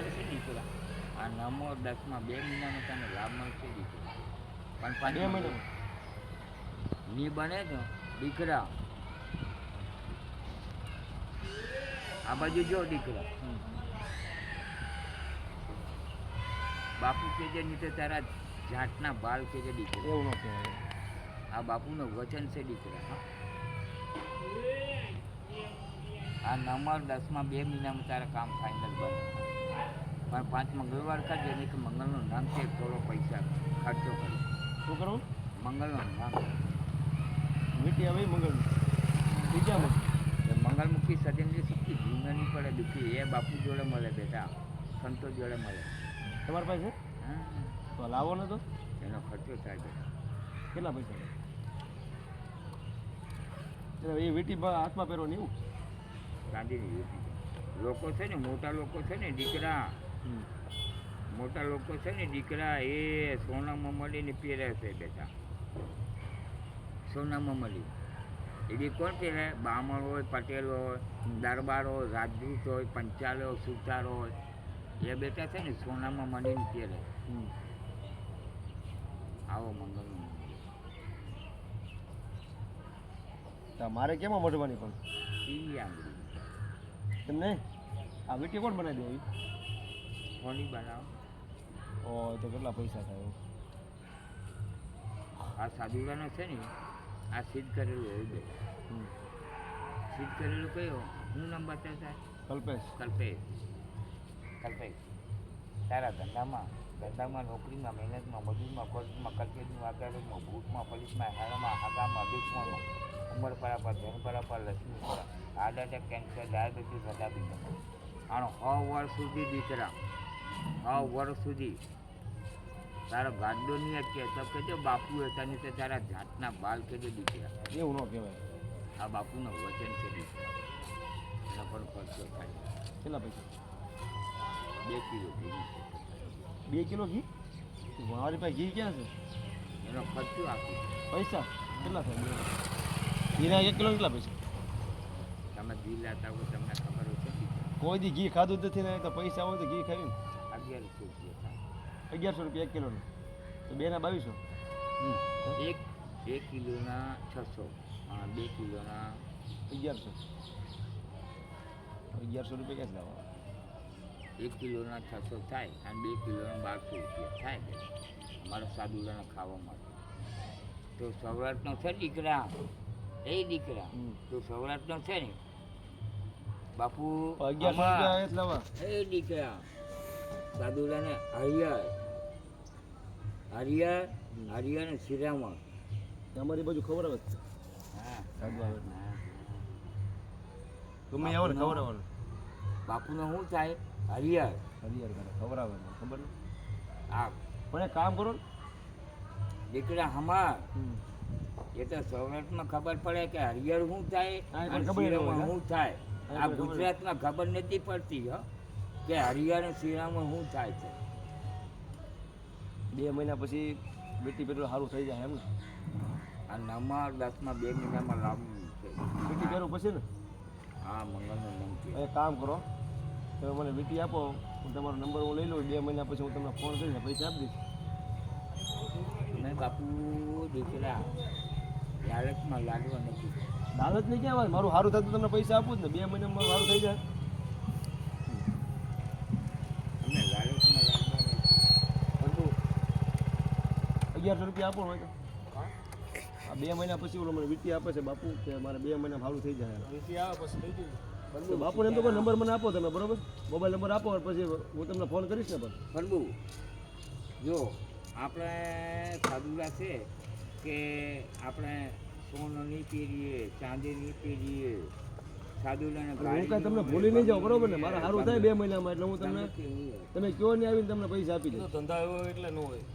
ચાલશે દીકરા આ નમો દસમાં બે મહિનાનો તને લાભ મળશે દીકરા પણ બે મહિના. ની બને તો દીકરા. આ બાજુ જો દીકરા. બાપુ કે જે નીચે તારા જાતના બાલ કે જે દીકરા. એવું આ બાપુનો વચન છે દીકરા. આ નવમા દસમાં બે મહિનામાં તારા કામ ફાઇનલ બને. પણ પાંચ મંગળવાર કરજે નહીં કે મંગળનું નામ છે થોડો પૈસા ખર્ચો કરે શું કરવું મંગળનું નામ. મીઠી હવે મંગળ. બીજા મંગળમુખી સજનની શક્તિ જીવનની પડે દુઃખી. એ બાપુ જોડે મળે બેટા. સંતો જોડે મળે. તમારી પાસે? તો લાવો ને તો. એનો ખર્ચો થાય બેટા. કેટલા પૈસા એટલે એ વીટી હાથમાં પહેરો ને એવું? ગાંધીની વીટી. લોકો છે ને મોટા લોકો છે ને દીકરા. મોટા લોકો છે ને દીકરા એ સોનામાં મળીને પહેરે છે બેટા. સોનામાં મળી એ બી કોણ પહેરે? બામણ હોય પટેલ હોય દરબાર હોય રાજદૂત હોય પંચાલ હોય સુતાર હોય. એ બેટા છે ને સોનામાં મળીને પહેરે. આવો મંગલ તમારે કેમાં મઢવાની પણ? તમને? આ વીટી કોણ બનાવી દે? એવી બનાવ. ઓ તો કેટલા પૈસા થાય? આ સાદુડાનો છે ને આ સિદ્ધ કરેલું હોય બે. સિદ્ધ કરેલું કયો? હું નામ બતાવતા કલ્પેશ. કલ્પેશ. કલ્પેશ તારા ધંધામાં ધંધામાં નોકરીમાં મહેનતમાં મજૂરમાં કોર્ટમાં કચેરીમાં અદાલતમાં ભૂખમાં પોલીસમાં હારામાં હાગામાં દુશ્મનો ઉંમર પરા પર ધન પરા પર લક્ષ્મી પરા હાર્ટ એટેક કેન્સર ડાયાબિટીસ હતા બીજા આનો સો વર્ષ સુધી દીકરા. સો વર્ષ સુધી. તારા ગાડો નહીં અટકે તો કહેજો બાપુ હતા નહીં તો તારા જાતના બાલ કહેજો દીકરા એવું ન કહેવાય. આ બાપુનું વચન છે દીકરા એનો પણ ખર્ચો થાય. કેટલા પૈસા? બે કિલો ઘી. બે કિલો ઘી? મારી પાસે ઘી ક્યાં છે? એનો ખર્ચો આપી પૈસા? કેટલા થાય? ઘીના એક કિલો કેટલા પૈસા? તમે ઘી લાતા હોય તમને ખબર હોય છે કોઈ દી ઘી ખાધું નથી ને તો પૈસા હોય તો ઘી ને અગિયારસો રૂપિયા અગિયારસો રૂપિયા એક કિલોનું. તો બેના બાવીસો. એક બે કિલોના છસો. બે કિલોના અગિયારસો. અગિયારસો રૂપિયા ક્યાં લાવવા? એક કિલોના છસો થાય અને બે કિલોના બારસો રૂપિયા થાય બે અમારા સાદુલાના ખાવા માટે. તો સૌરાષ્ટ્રનો છે દીકરા? એ દીકરા. તો સૌરાષ્ટ્રનો છે ને? બાપુ અગિયારસો એ દીકરા. સાદુલાને હરિયર હરિયર હરિયર ને શ્રીરામણ તમારી બાજુ ખબર આવે. ગમે આવો. ને ખબર આવે. બાપુનો શું થાય? હરિયર હરિયાર કરે ખબર આવે ખબર ને આ પણ એક કામ કરો ને. દીકરા હમાર. એ તો સૌરાષ્ટ્રમાં ખબર પડે કે હરિયર શું થાય અને? શું થાય. આ ગુજરાતમાં ખબર નથી પડતી હો. કે હરિયર અને શિરામણ શું થાય છે? બે મહિના પછી બેટી પેટ્રોલ સારું થઈ જાય એમ ને? આ નવમા દસમાં બે મહિનામાં લાભ છે. બેટી પહેરું પછી ને? હા મંગળનું નામ છે. કામ કરો તમે મને વીટી આપો હું તમારો નંબર હું લઈ લઉં બે મહિના પછી હું તમને ફોન કરીને પૈસા આપી દઈશ. મેં બાપુ દીકરા લાલચમાં લાગવા નથી. લાલચ નહીં કહેવાય મારું સારું થતું તમને પૈસા આપું જ ને બે મહિનામાં મારું સારું થઈ જાય અમે લાલચમાં લાડવા નથી બધું અગિયારસો રૂપિયા આપો હોય તો. આ બે મહિના પછી ઓલો મને વીટી આપે છે બાપુ કે મારે બે મહિના સારું થઈ જાય. તો બાપુને એમ તો કોઈ નંબર મને આપો તમે બરોબર? મોબાઈલ નંબર આપો પછી હું તમને ફોન કરીશ ને પણ. ફરબુ જો આપણે સાદુલા છે કે આપણે સોનું પહેરીએ ચાંદી પહેરીએ હું તમને ભૂલી નહીં જાઉં બરોબર ને? મારે સારું થાય બે મહિનામાં એટલે હું તમને તમે કયો નહીં આવીને તમને પૈસા આપી દઉં ધંધા એવો એટલે ન હોય.